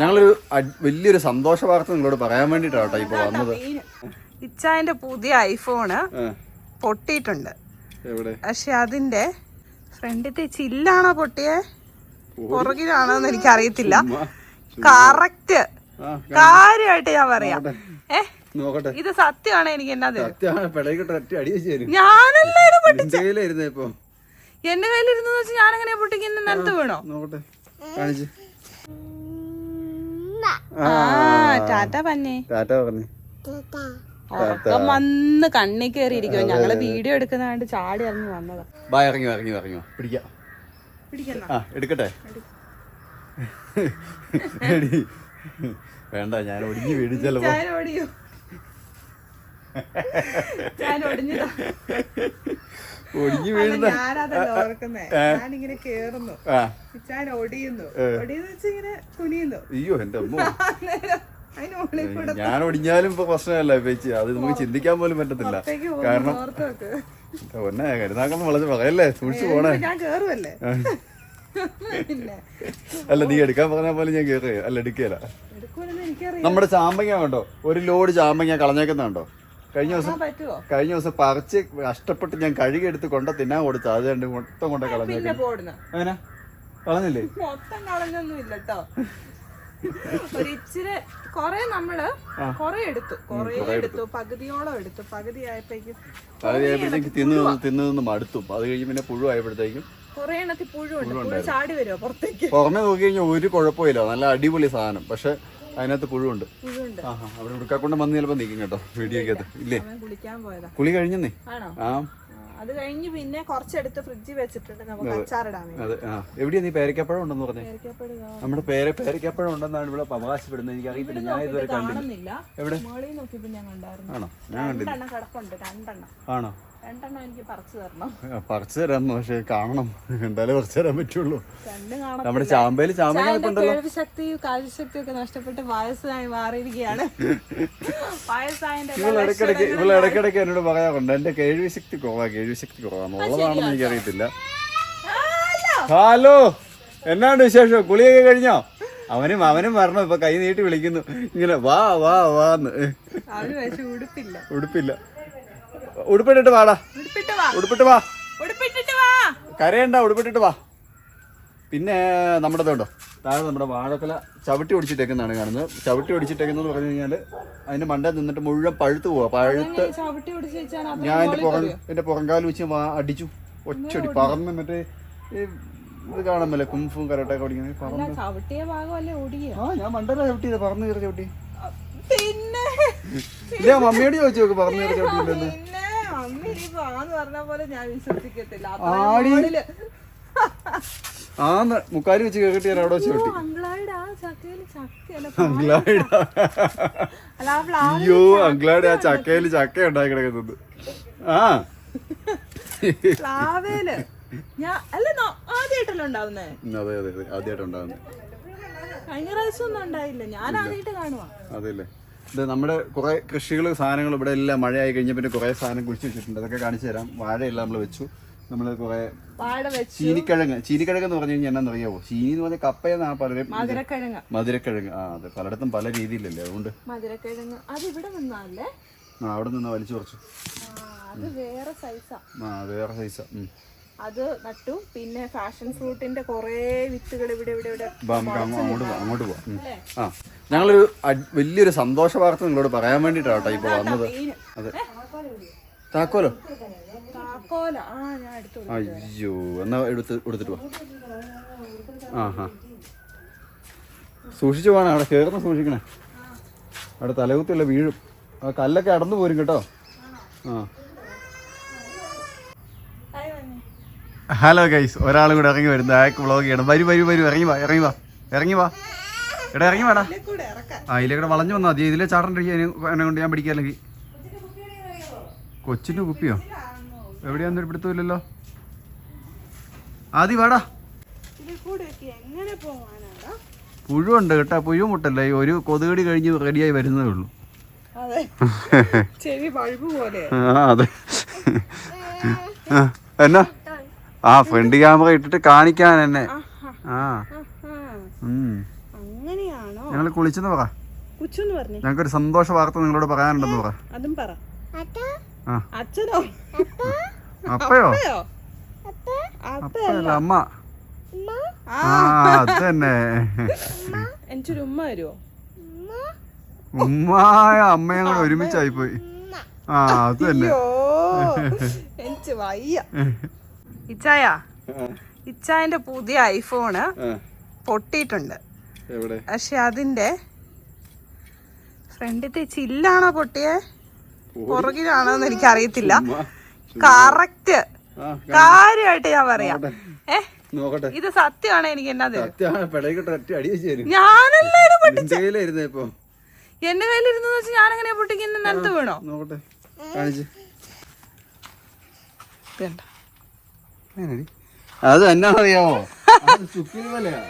ഞങ്ങളൊരു വലിയൊരു സന്തോഷ വാർത്ത നിങ്ങളോട് പറയാൻ വേണ്ടിട്ടാണ് കേട്ടോ ഇപ്പൊ വന്നത്. ഇച്ചായന്റെ പുതിയ ഐഫോണ് പൊട്ടിയിട്ടുണ്ട്. പക്ഷെ അതിന്റെ ഫ്രണ്ടിത്തെ ചില്ലാണോ പൊട്ടിയെ? പുറകിലാണോന്ന് എനിക്ക് അറിയത്തില്ല കറക്റ്റ്. കാര്യമായിട്ട് ഞാൻ പറയാം. ഏ? നോക്കട്ടെ. ഇത് സത്യമാണ് എനിക്ക് എന്നാ ഇപ്പൊ. എന്റെ കയ്യിലിരുന്നു വെച്ചാൽ ഞാൻ അങ്ങനെ പൊട്ടിക്കുന്ന നിലത്ത് വീണോ? ടാറ്റ പന്നെ ടാറ്റ പറഞ്ഞു. ഉറക്കം വന്ന് കണ്ണി കയറിയിരിക്കുവോ ഞങ്ങൾ വീഡിയോ എടുക്കുന്നതാണ്ട് ചാടി ഇറങ്ങി വന്നതാ. ബാ ഇറങ്ങി ഇറങ്ങി ഇറങ്ങിയോ പിടിക്കാം. ആ എടുക്കട്ടെ. എടി. വേണ്ട ഞാൻ ഒടിഞ്ഞു വീഴും ചിലപ്പോ ഞാൻ ഒടിഞ്ഞതാ. ഒടിഞ്ഞു വീഴുന്ന ഞാനതല്ല ഓർക്കുന്നേ. ഞാനിങ്ങനെ കേറുന്നു. ഞാൻ ഒടിയുന്നു. ഒടിയെന്ന് വെച്ചിങ്ങനെ കുനിയുന്നു. അയ്യോ എന്റെ അമ്മ. ഞാൻ ഒടിഞ്ഞാലും ഇപ്പൊ പ്രശ്നമല്ല ചേച്ചി അത് നമുക്ക് ചിന്തിക്കാൻ പോലും പറ്റത്തില്ല. കാരണം വളരെ ഒന്നെ കരുതാക്കം വളച്ച് പറയല്ലേ സൂക്ഷിച്ചു പോണേ. ഞാൻ അല്ല നീ എടുക്കാൻ പറഞ്ഞ പോലെ ഞാൻ കേറുക അല്ല എനിക്കറിയാം. നമ്മുടെ ചാമ്പങ്ങ കണ്ടോ ഒരു ലോഡ് ചാമ്പങ്ങ കളഞ്ഞേക്കുന്നുണ്ടോ കഴിഞ്ഞ ദിവസം കഴിഞ്ഞ ദിവസം പറിച്ച് കഷ്ടപ്പെട്ട് ഞാൻ കഴുകിയെടുത്ത് കൊണ്ട തിന്നാൻ കൊടുത്തു. അത് രണ്ട് മൊത്തം കൊണ്ട കളഞ്ഞു കളഞ്ഞേക്കുന്നു. പോടുന്നു. അങ്ങനെ? കളഞ്ഞില്ലേ? മൊത്തം കളഞ്ഞൊന്നും ഇല്ല കേട്ടോ ഒരു ഇച്ചിരി കൊറേ നമ്മൾ കൊറേ എടുത്തു. കൊറേ എടുത്തു. പകുതിയോളം എടുത്തു. പകുതി ആയപ്പോഴേക്കും അത് കഴിയുമ്പോഴത്തേക്ക് തിന്ന് തിന്ന് തിന്ന് മടുത്തു. അത് കഴിഞ്ഞ് പിന്നെ പുഴു ആയപ്പോഴത്തേക്കും കൊറേ എണ്ണത്തിൽ പുഴുണ്ട് പുഴു ചാടി വരുമോ പുറത്തേക്ക്? പുറമെ നോക്കി കഴിഞ്ഞാൽ ഒരു കുഴപ്പമില്ല. നല്ല അടിപൊളി സാധനം. പക്ഷെ അതിനകത്ത് പുഴുണ്ട് ആഹാ അവിടെ ഉടുക്കാക്കൊണ്ട് വന്ന് ചിലപ്പോ നിൽക്കും കേട്ടോ വീഡിയോക്കകത്ത്. ഇല്ലേ? കുളി കഴിഞ്ഞെന്നേ? ആ. ആ, അത് കഴിഞ്ഞ് പിന്നെ കുറച്ചെടുത്ത് ഫ്രിഡ്ജിൽ വെച്ചിട്ടുണ്ട് നമുക്ക് അച്ചാറിടാൻ അതെ ആ. എവിടെയാ നീ പേരക്കപ്പഴം ഉണ്ടെന്ന് പറഞ്ഞേ? നമ്മുടെ പേര് പേരക്കപ്പഴം ഉണ്ടെന്നാണ് ഇവിടെ അവകാശപ്പെടുന്നത് എനിക്ക് അറിയത്തില്ല ഞാൻ ഇതുവരെ കണ്ടില്ല. എവിടെ? ആണോ? ഞാൻ കണ്ടില്ല. ആണോ? രണ്ടെണ്ണം എനിക്ക് പറിച്ചു തരണം. പറിച്ചു തരാം പക്ഷെ കാണണം. എന്തായാലും പറിച്ചു തരാൻ പറ്റുള്ളൂ. നമ്മുടെ ചാമ്പയിൽ ശക്തി കാഴ്ചശക്തി ഒക്കെ നഷ്ടപ്പെട്ട് വയസ്സായി മാറിയിരിക്കുകയാണ്. ഇടയ്ക്കിടയ്ക്ക് ഇവിടെ ഇടയ്ക്കിടയ്ക്ക് എന്നോട് പറയാറുണ്ട് എന്റെ കേൾവി ശക്തി കുറവാ കേൾവി ശക്തി കുറവാണ് ഉള്ളതാണെന്ന് എനിക്കറിയത്തില്ല. ഹലോ? എന്നാണ് വിശേഷം? കുളിയൊക്കെ കഴിഞ്ഞോ? അവനും അവനും വരണം. ഇപ്പൊ കൈ നീട്ടി വിളിക്കുന്നു. ഇങ്ങനെ വാ വാ വാന്ന്. ഉടുപ്പില്ല. ഉടുപ്പില്ല. ഉടുപ്പിട്ടിട്ട് വാടാ. ഉടുപ്പിട്ട് വാ. കരയണ്ട ഉടുപ്പിട്ടിട്ട് വാ. പിന്നെ നമ്മുടെ ഇതുണ്ടോ? താഴെ നമ്മുടെ വാഴക്കുല ചവിട്ടി ഒടിച്ചിട്ടേക്കുന്നതാണ് കാണുന്നത്. ചവിട്ടി ഒടിച്ചിട്ടേക്കുന്നത് പറഞ്ഞു കഴിഞ്ഞാൽ അതിന്റെ മണ്ട നിന്നിട്ട് മുഴുവൻ പഴുത്ത് പോവാ. പഴുത്ത് ഞാൻ എന്റെ പുറം എന്റെ പുറംകാലം വെച്ച് അടിച്ചു. ഒച്ചടി. പറന്ന് മറ്റേ ഈ ഇത് കാണുമല്ലേ കുംഫും കരട്ടൊക്കെ പഠിക്കുന്നത് പറന്ന്. ആ ഞാൻ മണ്ടല്ല ചവിട്ടിയത്. പറന്ന് കയറി ചവിട്ടി. പിന്നെ ഇല്ല മമ്മിയോട് ചോദിച്ചു നോക്ക് പറന്ന് കയറി ചവിട്ടിയില്ലെന്ന് അമ്മ പറഞ്ഞ പോലെ ഞാൻ വിശ്വസിക്കത്തില്ല. ആടി. ആന്ന് മുക്കാലി വെച്ച് കേട്ടിട്ട് ഞാൻ അവിടെ വെച്ച് ചവിട്ടി അങ്കിളായുടെ ആ ചക്കയിൽ ചക്കയല്ല അങ്കിളായുടെ അല്ല ആ ഫ്ലവർ അയ്യോ അങ്കിളാടെ ആ ചക്കയിൽ ചക്ക ഉണ്ടാക്കി കിടക്കുന്നത് ആ. പ്ലാവേൽ ഞാൻ അല്ല നോ- ആദ്യമായിട്ടല്ലോ ഉണ്ടാവുന്നേ? ഉം, അതെ അതെ അതെ ആദ്യമായിട്ട് ഉണ്ടാകുന്നത് കഴിഞ്ഞ പ്രാവശ്യം ഒന്നും ഉണ്ടായില്ല. ഞാൻ ആദ്യമായിട്ട് കാണുവാ. അതെല്ലേ ഇത് നമ്മുടെ കുറെ കൃഷികൾ സാധനങ്ങൾ ഇവിടെ എല്ലാം മഴയായി കഴിഞ്ഞ പിന്നെ കുറെ സാധനം കുഴിച്ച് വെച്ചിട്ടുണ്ട്. അതൊക്കെ കാണിച്ചു തരാം. വാഴയെല്ലാം നമ്മൾ വെച്ചു. നമ്മൾ കുറെ ചീനിക്കിഴങ്ങ് ചീനിക്കിഴങ്ങ്. എന്ന് പറഞ്ഞു കഴിഞ്ഞാൽ എന്നാന്ന് അറിയാവോ ചീനി എന്ന് പറഞ്ഞാൽ കപ്പയെന്നാ പലരും മധുരക്കിഴങ്ങ്. മധുരക്കിഴങ്ങ്. ആ അതെ പലയിടത്തും പല രീതിയിലല്ലേ. അതുകൊണ്ട് മധുരക്കിഴങ്ങ്. അത് ഇവിടെ നിന്നല്ലേ ആ അവിടെ നിന്ന് വലിച്ചു കുറച്ചു അത് വേറെ സൈസാ ആ. വേറെ സൈസാ അത് നട്ടു. പിന്നെ ഫാഷൻ ഫ്രൂട്ടിന്റെ കൊറേ വിത്തുകൾ ഇവിടെ ഇവിടെ ഇവിടെ അങ്ങോട്ട് പോവാം അങ്ങോട്ട് പോവാം. ആ. ഞങ്ങളൊരു വലിയൊരു സന്തോഷ വാർത്ത നിങ്ങളോട് പറയാൻ വേണ്ടിട്ടാട്ടോ ഇപ്പൊ വന്നത്. അതെ താക്കോലോ? അയ്യോ എന്നാ എടുത്ത് എടുത്തിട്ട് വാ. ആ ഹാ സൂക്ഷിച്ചു പോകണം അവിടെ ചേർന്ന് സൂക്ഷിക്കണേ. അവിടെ തലകുത്തില്ല വീഴും. ആ കല്ലൊക്കെ അടന്നു പോരും കേട്ടോ. ആ. ഹലോ ഗൈസ് ഒരാൾ കൂടെ ഇറങ്ങി വരുന്നു. അയാൾക്ക് വ്ളോഗ് ചെയ്യണം. വരും വരും വരും. ഇറങ്ങി വാ ഇറങ്ങി വാ. ഇറങ്ങി വാ. എടാ ഇറങ്ങി വേടാ. ആ ഇതിലെ കൂടെ വളഞ്ഞു വന്നാൽ മതി. ഇതിലെ ചാടണ്ട എന്നെ കൊണ്ട് ഞാൻ പിടിക്കാം അല്ലെങ്കിൽ. കൊച്ചിന്റെ കുപ്പിയോ? എവിടെയാന്ന് പിടുത്തമില്ലല്ലോ. ആദ്യം വാടാ. പുഴുണ്ട് കേട്ടാ. പുഴു മുട്ടല്ല. ഈ ഒരു കൊതുകടി കഴിഞ്ഞ് റെഡിയായി വരുന്നേ ഉള്ളൂ. ചെവി ബൾബ് പോലെ. ആ അതെ. എന്നാ? ആ ഫ്രണ്ട് ക്യാമറ ഇട്ടിട്ട് കാണിക്കാൻ എന്നെ. ആ. അങ്ങനെയാണ്? ഞങ്ങൾ കുളിച്ചെന്ന് പറ. ഞങ്ങൾക്കൊരു സന്തോഷ വാർത്ത നിങ്ങളോട് പറയാനുണ്ടെന്ന് പറ. അതും പറ. ആ. അച്ഛനോ? അപ്പയോ? അപ്പയോ? അപ്പ അപ്പയല്ല. അമ്മ. ആ. ആ അത് തന്നെ. എനിക്കൊരു ഉമ്മ വരുമോ ഉമ്മായ അമ്മയും കൂടെ ഒരുമിച്ചായി പോയി ആ അത് തന്നെ. അയ്യോ. എനിക്ക് വയ്യ. ഇച്ചായ? ഇച്ചായന്റെ പുതിയ ഐഫോണ് പൊട്ടിയിട്ടുണ്ട്. പക്ഷെ അതിന്റെ ഫ്രണ്ടിത്തെ ചില്ലാണോ പൊട്ടിയേ? പുറകിലാണോ എന്ന് എനിക്ക് അറിയത്തില്ല കറക്റ്റ്. കാര്യമായിട്ട് ഞാൻ പറയാം. ഏ? നോക്കട്ടെ. ഇത് സത്യമാണ് എനിക്ക് എന്നാ ഇപ്പൊ? എന്റെ കയ്യിലിരുന്നു വെച്ച് ഞാൻ എങ്ങനെയാ പൊട്ടിക്കുന്ന നിലത്ത് വീണോ? നോക്കട്ടെ. അത് എന്നാണെന്നറിയാമോ അറിയാമോ ചുക്കൽ വലയാ.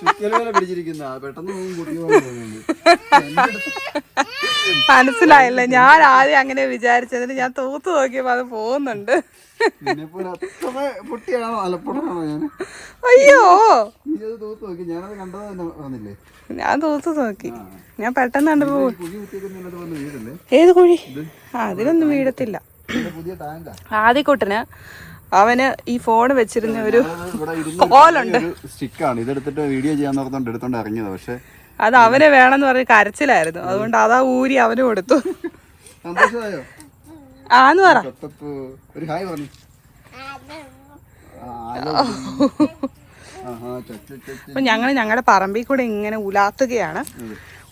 ചുക്കൽ വല പിടിച്ചിരിക്കുന്ന. പെട്ടെന്ന് മനസ്സിലായില്ല. ഞാൻ ആദ്യം അങ്ങനെ വിചാരിച്ചതിന് ഞാൻ തൂത്ത് നോക്കിയപ്പോ അത് പോകുന്നുണ്ട്. നിന്നെപ്പോലെ അത്ര പൊട്ടിയാണോ അലപ്പുറമാണോ ഞാൻ? അയ്യോ. നീ അത് തൂത്ത് നോക്കി. ഞാനത് കണ്ടത് തന്നെ വന്നില്ലേ? ഞാൻ തൂത്ത് നോക്കി. ഞാൻ പെട്ടെന്ന് കണ്ടപ്പോ ഈ കുഴി കുത്തിയൊക്കെ വന്ന് വീടല്ലേ ഏത് കുഴി? അതിലൊന്നും വീഴത്തില്ല. ആദ്യ പുതിയ ടാങ്കാ. ആദ്യക്കുട്ടന് അവന് ഈ ഫോൺ വെച്ചിരുന്ന ഒരു കോലുണ്ട് സ്റ്റിക്കാണ് ഇതെടുത്തിട്ട് വീഡിയോ ചെയ്യാൻ നോക്കുന്നുണ്ട്. എടുത്തോണ്ട് ഇറങ്ങിയത്. പക്ഷെ അത് അവന് വേണമെന്ന് പറഞ്ഞ് കരച്ചിലായിരുന്നു. അതുകൊണ്ട് അതാ ഊരി അവന് കൊടുത്തു. ആന്ന് പറ. ഒരു ഹായ് പറഞ്ഞു. അപ്പൊ ഞങ്ങൾ ഞങ്ങളുടെ പറമ്പിൽ കൂടെ ഇങ്ങനെ ഉലാത്തുകയാണ്.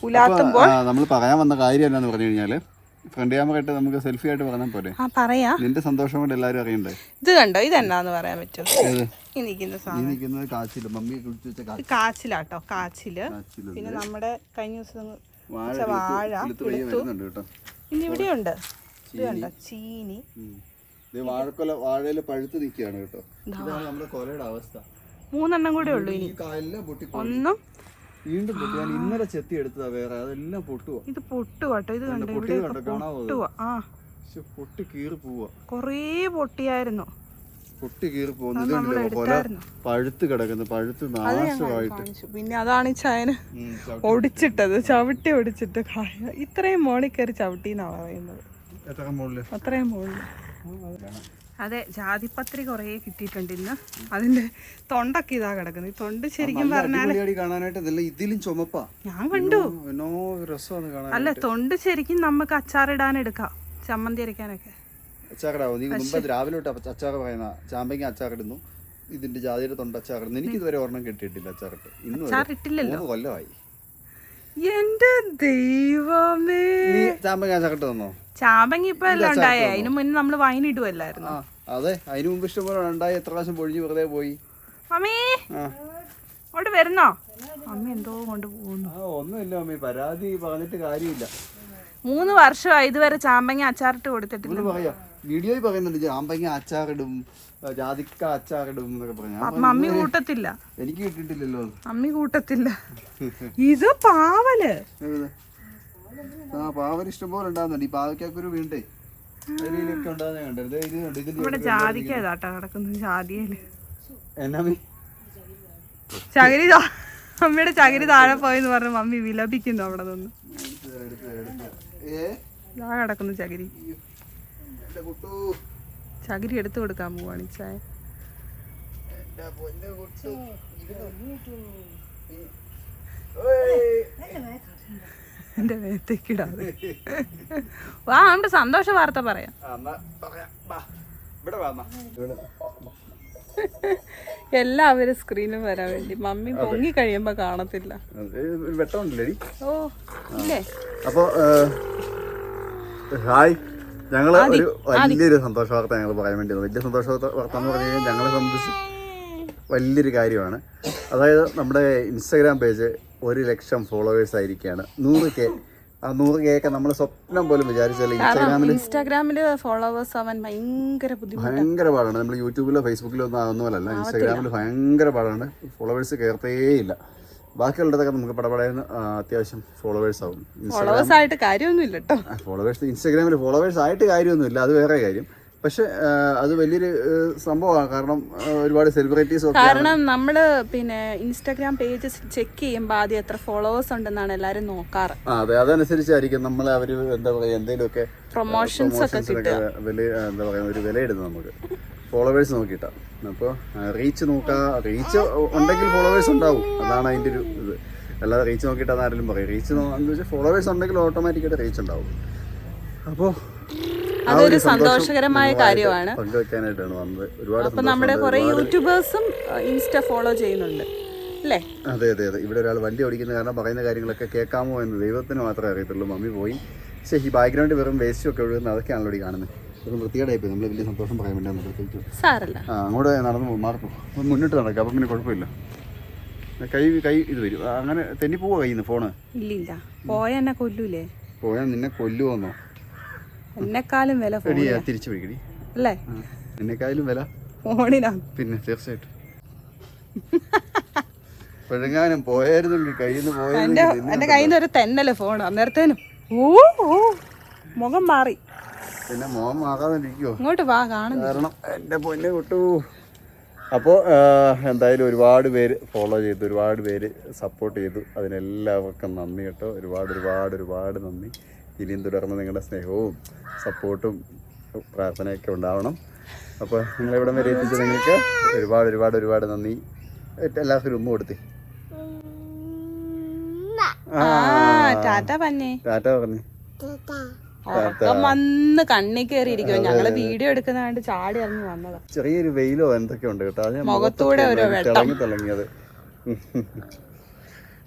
ഉലാത്തുമ്പോൾ നമ്മൾ പറയാൻ വന്ന കാര്യം എന്നാന്ന് പറഞ്ഞു കഴിഞ്ഞാൽ ഫ്രണ്ട് ക്യാമറ നമുക്ക് സെൽഫി ആയിട്ട് പറഞ്ഞാൽ പോരെ? ആ പറയാ. നിന്റെ സന്തോഷം കൊണ്ട് എല്ലാവരും അറിയണ്ടേ? ഇത് കണ്ടോ? ഇതെന്നാന്ന് പറയാൻ പറ്റുമോ? ഏത്? ഈ നിൽക്കുന്ന നീ സാധനം. നിൽക്കുന്നത് കാച്ചിൽ. മമ്മി കുളിച്ച് വെച്ച ഇത് കാച്ചിലാട്ടോ. കാച്ചിൽ. കാച്ചിൽ പിന്നെ നമ്മുടെ കഴിഞ്ഞ ദിവസം വാഴ വെച്ച വാഴ എടുത്ത് പയ്യെ വരുന്നുണ്ട് കേട്ടോ. പിന്നെ ഇവിടെയുണ്ട് ഇത് കണ്ടോ? ചീനി. ഉം. ഇത് വാഴക്കൊല വാഴയിൽ പഴുത്ത് നിൽക്കുകയാണ് കേട്ടോ. ഇതാണ് നമ്മുടെ കൊലയുടെ അവസ്ഥ. മൂന്നെണ്ണം കൂടെ ഉള്ളൂ ഇനി. ഈ കായെല്ലാം പൊട്ടി ഒന്നും വീണ്ടും പൊട്ടി. ഞാൻ ഇന്നലെ ചെത്തി എടുത്തതാ വേറെ അതെല്ലാം പൊട്ടുവാ. ഇത് പൊട്ടുവാട്ടോ ഇത് കണ്ടോ? ഇവിടെ? പൊട്ടുവാ. ആ. പൊട്ടി കീറി പോവാ. കൊറേ പൊട്ടിയായിരുന്നു. പൊട്ടി കീറി പോകുന്നു ഇതുണ്ടല്ലോ കൊല എടുത്തായിരുന്നു. പഴുത്ത് കിടക്കുന്നു. പഴുത്ത് നാശമായിട്ട്. പിന്നെ അതാണ് ഈ ചായന്. ഒടിച്ചിട്ടത്. ചവിട്ടി ഒടിച്ചിട്ട് ഇത്രയും മോളിൽ കയറി ചവിട്ടി എന്നാ പറയുന്നത്. അത്രയും മുകളിൽ അതെ ജാതിപത്രി കുറേ കിട്ടിയിട്ടുണ്ട് ഇന്ന്. അതിന്റെ തൊണ്ടൊക്കെ ഇതാ കിടക്കുന്നത് ഈ തൊണ്ട് ശരിക്കും പറഞ്ഞാൽ ഇതിലും ചുമപ്പാ. ഞാൻ കണ്ടു. അല്ല തൊണ്ട് ശരിക്കും നമുക്ക് അച്ചാറിടാൻ എടുക്കാം. ചമ്മന്തി അരക്കാനൊക്കെ അച്ചാറിടാവോ? നീ മുമ്പ് രാവിലെ തൊട്ട് അച്ചാറ് പറയുന്ന ചാമ്പങ്ങ അച്ചാറിടുന്നു. ഇതിന്റെ ജാതിയുടെ തൊണ്ട അച്ചാറിടുന്നു. എനിക്ക് ഇതുവരെ ഒരെണ്ണം കിട്ടിയിട്ടില്ല അച്ചാറിട്ട്. ഇന്ന് കൊല്ലമായി. എന്റെ ദൈവമേ. ചാമ്പങ്ങ അച്ചാറിട്ട് തന്നോ? ചാമ്പങ്ങ ഇപ്പൊ എല്ലാം ഉണ്ടായേ? അതിനു മുന്നേ നമ്മൾ വൈൻ ഇടുവല്ലായിരുന്നു? അതെ. അതിനു മുമ്പ് ഇഷ്ടംപോലെ ഉണ്ടായി. എത്ര പ്രാവശ്യം പൊഴിഞ്ഞ് വെറുതെ പോയി. അമ്മേ! അങ്ങോട്ട് അവിടെ വരുന്നോ? അമ്മ എന്തോ കൊണ്ട് പോകുന്നു. ഒന്നുമില്ല അമ്മേ. പരാതി പറഞ്ഞിട്ട് കാര്യമില്ല. മൂന്ന് വർഷമായി ഇതുവരെ ചാമ്പങ്ങ അച്ചാറിട്ട് കൊടുത്തിട്ടില്ല. പറയാ. വീഡിയോയിൽ പറയുന്നുണ്ട് ചാമ്പങ്ങ അച്ചാറിടും ജാതിക്ക അച്ചാറിടും എന്നൊക്കെ പറഞ്ഞു. അമ്മി കൂട്ടത്തില്ല. എനിക്ക് കിട്ടിയിട്ടില്ലല്ലോ. അമ്മി കൂട്ടത്തില്ല. ഇത് പാവൽ? ആ പാവന് ഇഷ്ടംപോലെ ഉണ്ടാകുന്നുണ്ട്. ഈ പാവയ്ക്കൊരു വീണ്ടേ. അതിലൊക്കെ ഉണ്ടാകുന്ന കണ്ടത്. ഇത് കണ്ടോ, ഇതിൽ നമ്മുടെ ജാതിക്ക ഇതാട്ടോ കിടക്കുന്നത് ജാതിയൽ. എന്നാ അമ്മേ? ചകിരി താ- അമ്മയുടെ ചകിരി താഴെ പോയെന്ന് പറഞ്ഞ് മമ്മി വിലപിക്കുന്നു അവിടെ നിന്ന്. എടുത്ത് തരാം, എടുത്ത് തരാം, എടുത്ത്. തരാം. ഏ? ഇതാ കിടക്കുന്നു ചകിരി. എന്റെ കുട്ടു. ചകിരി എടുത്തു കൊടുക്കാൻ പോവാണ് ഈ ചായ. എന്റെ പൊന്നെ കുട്ടു. ഓയ്. എന്റെ മേത്തേക്കിടാതെ വാ നമ്മുടെ സന്തോഷ വാർത്ത പറയാം. എല്ലാവരും സ്ക്രീനിൽ വരാൻ വേണ്ടി. മമ്മി പൊങ്ങി കഴിയുമ്പോ കാണത്തില്ല. ഓ ഇല്ലേ? അപ്പോ ഹായ്. ഞങ്ങൾ ഒരു വലിയൊരു സന്തോഷ വാർത്ത ഞങ്ങൾ പറയാൻ വേണ്ടി വലിയ സന്തോഷ വാർത്ത വാർത്ത എന്ന് പറഞ്ഞു കഴിഞ്ഞാൽ ഞങ്ങളെ സംബന്ധിച്ച് വലിയൊരു കാര്യമാണ്. അതായത് നമ്മുടെ ഇൻസ്റ്റാഗ്രാം പേജ് ഒരു ലക്ഷം ഫോളോവേഴ്സ് ആയിരിക്കുകയാണ് നൂറ് കെ ആ നൂറ് കെ ഒക്കെ നമ്മൾ സ്വപ്നം പോലും വിചാരിച്ചാൽ ഇൻസ്റ്റാഗ്രാമിൽ ഇൻസ്റ്റാഗ്രാമിൽ ഫോളോവേഴ്സ് ആവാൻ ഭയങ്കര ബുദ്ധിമുട്ട്. ഭയങ്കര പാടാണ്. നമ്മൾ യൂട്യൂബിലോ ഫേസ്ബുക്കിലോ ഒന്നും ആകുന്ന പോലല്ല. ഇൻസ്റ്റാഗ്രാമിൽ ഭയങ്കര പാടാണ്. ഫോളോവേഴ്സ് കയറത്തേയില്ല ബാക്കിയുള്ളതൊക്കെ നമുക്ക് പടപടയെന്ന് അത്യാവശ്യം ഫോളോവേഴ്സ് ആവും. ഫോളോവേഴ്സ് ആയിട്ട് കാര്യമൊന്നുമില്ല കേട്ടോ ഫോളോവേഴ്സ് ഇൻസ്റ്റാഗ്രാമിൽ ഫോളോവേഴ്സ് ആയിട്ട് കാര്യമൊന്നുമില്ല. അത് വേറെ കാര്യം. പക്ഷെ അത് വലിയൊരു സംഭവമാണ്. കാരണം ഒരുപാട് സെലിബ്രിറ്റീസ് കാരണം നമ്മൾ പിന്നെ ഇൻസ്റ്റാഗ്രാം പേജ് ചെക്ക് ചെയ്യുമ്പോൾ ആദ്യം എത്ര ഫോളോവേഴ്സ് ഉണ്ടെന്നാണ് എല്ലാരും നോക്കാറ്. അതെ. അതനുസരിച്ചായിരിക്കും നമ്മൾ അവർ എന്താ പറയുക എന്തെങ്കിലുമൊക്കെ പ്രൊമോഷൻസ് ഒക്കെ വില എന്താ പറയുക ഒരു വില ഇടുന്നത് നമുക്ക് ഫോളോവേഴ്സ് നോക്കിയിട്ടാണ് അപ്പോൾ റീച്ച് നോക്കാ. റീച്ച് ഉണ്ടെങ്കിൽ ഫോളോവേഴ്സ് ഉണ്ടാവും. അതാണ് അതിന്റെ ഒരു ഇത്. അല്ലാതെ റീച്ച് നോക്കിയിട്ടാണ് ആരെങ്കിലും പറയും. റീച്ച് എന്ന് വെച്ചാൽ ഫോളോവേഴ്സ് ഉണ്ടെങ്കിൽ ഓട്ടോമാറ്റിക്കായിട്ട് റീച്ച് ഉണ്ടാവും. അപ്പോൾ അതൊരു സന്തോഷകരമായ കാര്യമാണ്. പങ്കുവെക്കാനായിട്ടാണ് വന്നത്. ഒരുപാട് അപ്പൊ നമ്മുടെ കുറെ യൂട്യൂബേഴ്സും ഇൻസ്റ്റ ഫോളോ ചെയ്യുന്നുണ്ട്. അല്ലേ? അതെ അതെ അതെ. ഇവിടെ ഒരാൾ വണ്ടി ഓടിക്കുന്ന കാരണം പറയുന്ന കാര്യങ്ങളൊക്കെ കേൾക്കാമോ എന്ന് ദൈവത്തിന് മാത്രമേ അറിയത്തുള്ളൂ. മമ്മി പോയി. പക്ഷേ ഈ ബാക്ക്ഗ്രൗണ്ട് വെറും വേസ്റ്റ് ഒക്കെ ഒഴുകുന്ന അതൊക്കെയാണല്ലോ ഇവിടെ കാണുന്നത്. ഒരു വെറും വൃത്തികേടായിപ്പോയി നമ്മൾ വലിയ സന്തോഷം പറയാൻ വേണ്ടി നമ്മൾ സാരല്ല ആ അങ്ങോട്ട് നടന്നു പോകും മാർക്ക് അപ്പം മുന്നിട്ട് നടക്കാം. അപ്പം പിന്നെ കുഴപ്പമില്ല. കൈ കൈ ഇത് വരും. അങ്ങനെ തെന്നി പോവുക കയ്യിൽ നിന്ന് ഫോണ്? ഇല്ലില്ല. പോയ എന്നെ കൊല്ലൂലേ? പോയാൽ നിന്നെ കൊല്ലുവോന്നോ? എന്നെക്കാളും വില തിരിച്ചു പിടിക്കടി. അല്ലേ? എന്നെക്കാളും വില. ഫോണിനാ. പിന്നെ തീർച്ചയായിട്ടും. പുഴങ്ങാനും പോയായിരുന്നെങ്കിൽ കയ്യിൽ നിന്ന് എന്റെ പോയായിരുന്നു എന്റെ കയ്യിൽ നിന്ന് ഒരു തെന്നല്ലേ ഫോൺ അന്നേരത്തേനും ഓ ഓ മുഖം മാറി. പിന്നെ മോൻ മാറാതെ ഇങ്ങോട്ട് വാ കാണുന്നു. കാരണം എന്റെ പൊന്നെ വിട്ടു അപ്പോൾ എന്തായാലും ഒരുപാട് പേര് ഫോളോ ചെയ്തു ഒരുപാട് പേര് സപ്പോർട്ട് ചെയ്തു. അതിനെല്ലാവർക്കും നന്ദി കേട്ടോ. ഒരുപാട് ഒരുപാട് ഒരുപാട് നന്ദി. ഇനിയും തുടർന്ന് നിങ്ങളുടെ സ്നേഹവും സപ്പോർട്ടും പ്രാർത്ഥനയൊക്കെ ഉണ്ടാവണം. അപ്പോൾ നിങ്ങളിവിടം വരെ എത്തിച്ച നിങ്ങൾക്ക് ഒരുപാട് ഒരുപാട് ഒരുപാട് നന്ദി. എല്ലാവർക്കും ഉമ്മ കൊടുത്തി. ആ ടാറ്റ പന്നെ ടാറ്റ പറഞ്ഞു. ഉറക്കം വന്ന് കണ്ണി കയറിയിരിക്കുവോ ഞങ്ങൾ വീഡിയോ എടുക്കുന്ന കണ്ട് ചാടി ഇറങ്ങി വന്നതാ. ചെറിയൊരു വെയിലോ എന്തൊക്കെ ഉണ്ട് കേട്ടോ. മുഖത്തൂടെ ഒരു തുടങ്ങിയത് തിളങ്ങി തിളങ്ങിയത്.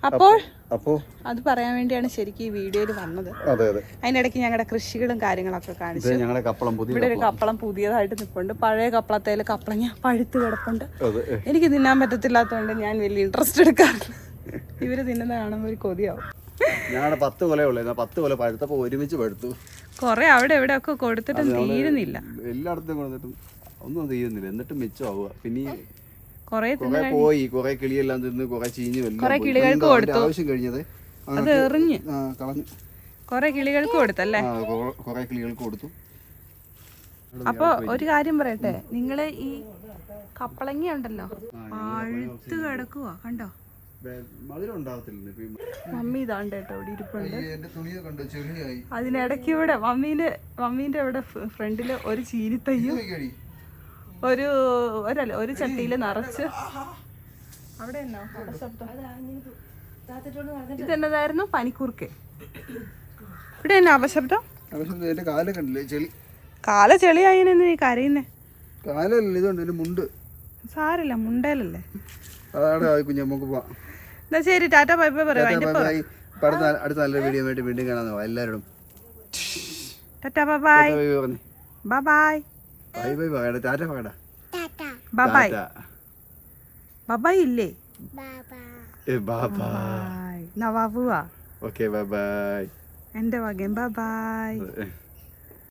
അപ്പോൾ അപ്പോ അത് പറയാൻ വേണ്ടിയാണ് ശരിക്കും ഈ വീഡിയോയിൽ വന്നത്. അതെ അതെ. അതിനിടയ്ക്ക് ഞങ്ങളുടെ കൃഷികളും കാര്യങ്ങളൊക്കെ കാണിച്ചു. ഞങ്ങളുടെ കപ്പളം പുതിയ ഇവിടെ ഒരു കപ്പളം. പുതിയതായിട്ട് നിൽപ്പുണ്ട് പഴയ കപ്പളത്തേൽ കപ്പളങ്ങ പഴുത്ത് കിടപ്പുണ്ട്. എനിക്ക് തിന്നാൻ പറ്റത്തില്ലാത്തതുകൊണ്ട് ഞാൻ വലിയ ഇൻട്രസ്റ്റ് എടുക്കാറില്ല. ഇവർ തിന്നുന്ന കാണുമ്പോൾ ഒരു കൊതിയാവും. ഞങ്ങളുടെ പത്ത് കൊല ഉള്ളു. പത്ത് കൊല പഴുത്തപ്പോൾ ഒരുമിച്ച് പഴുത്തു. കുറെ അവിടെ ഇവിടെ ഒക്കെ കൊടുത്തിട്ടും തീരുന്നില്ല. എല്ലായിടത്തും കൊടുത്തിട്ടും. ഒന്നും തീരുന്നില്ല. എന്നിട്ടും മിച്ചമാവുക. പിന്നെ കുറെ പോയി കൊറേ കിളിയെല്ലാം തിന്ന് കൊറേ ചീഞ്ഞു കുറെ. കിളികൾക്ക് കൊടുത്തു. ആവശ്യം കഴിഞ്ഞത്? അത് എറിഞ്ഞ്. കളഞ്ഞു. കുറെ കിളികൾക്ക് കൊടുത്തല്ലേ? കൊറേ കിളികൾക്ക് കൊടുത്തു. അപ്പൊ ഒരു കാര്യം പറയട്ടെ? നിങ്ങൾ ഈ കപ്പളങ്ങി ഉണ്ടല്ലോ? പഴുത്ത് കിടക്കുവാ കണ്ടോ? മമ്മി ഇതാണ്ട് കേട്ടോ ഇവിടെ ഇരിപ്പുണ്ട്. അതിനിടയ്ക്ക് ഇവിടെ മമ്മീന്റെ മമ്മീന്റെ ഇവിടെ ഫ്രണ്ടിൽ ഒരു ചീനിത്തയ്യും. ഒരു ഒരല്ല ഒരു ചട്ടിയിൽ നിറച്ച്. അവിടെ എന്നാ? ഇതെന്നതായിരുന്നു പനിക്കൂർക്കെ. ഇവിടെ എന്നാ അപശബ്ദം? അവശം എന്റെ കണ്ടില്ലേ ചെളി. കാല ചെളിയായി നീ കരയുന്നേ? കാലല്ല ഇതുണ്ട് മുണ്ട്. സാരില്ല മുണ്ടേലല്ലേ. എന്നാ ശരി ടാറ്റ ബൈ ബൈ പറയാം. അടുത്ത അടുത്ത നല്ല വീഡിയോ ആയിട്ട് വീണ്ടും കാണാൻ എല്ലാവരും tata bye bye bye. Bye bye പറയടാ ടാറ്റ പറയടാ bye bye tata. Bye bye ഇല്ലേ ഏ ബൈ ബൈ ബൈ നവാബുവാ. ഓക്കെ ബൈ ബൈ എന്റെ വകയും ബൈ ബൈ.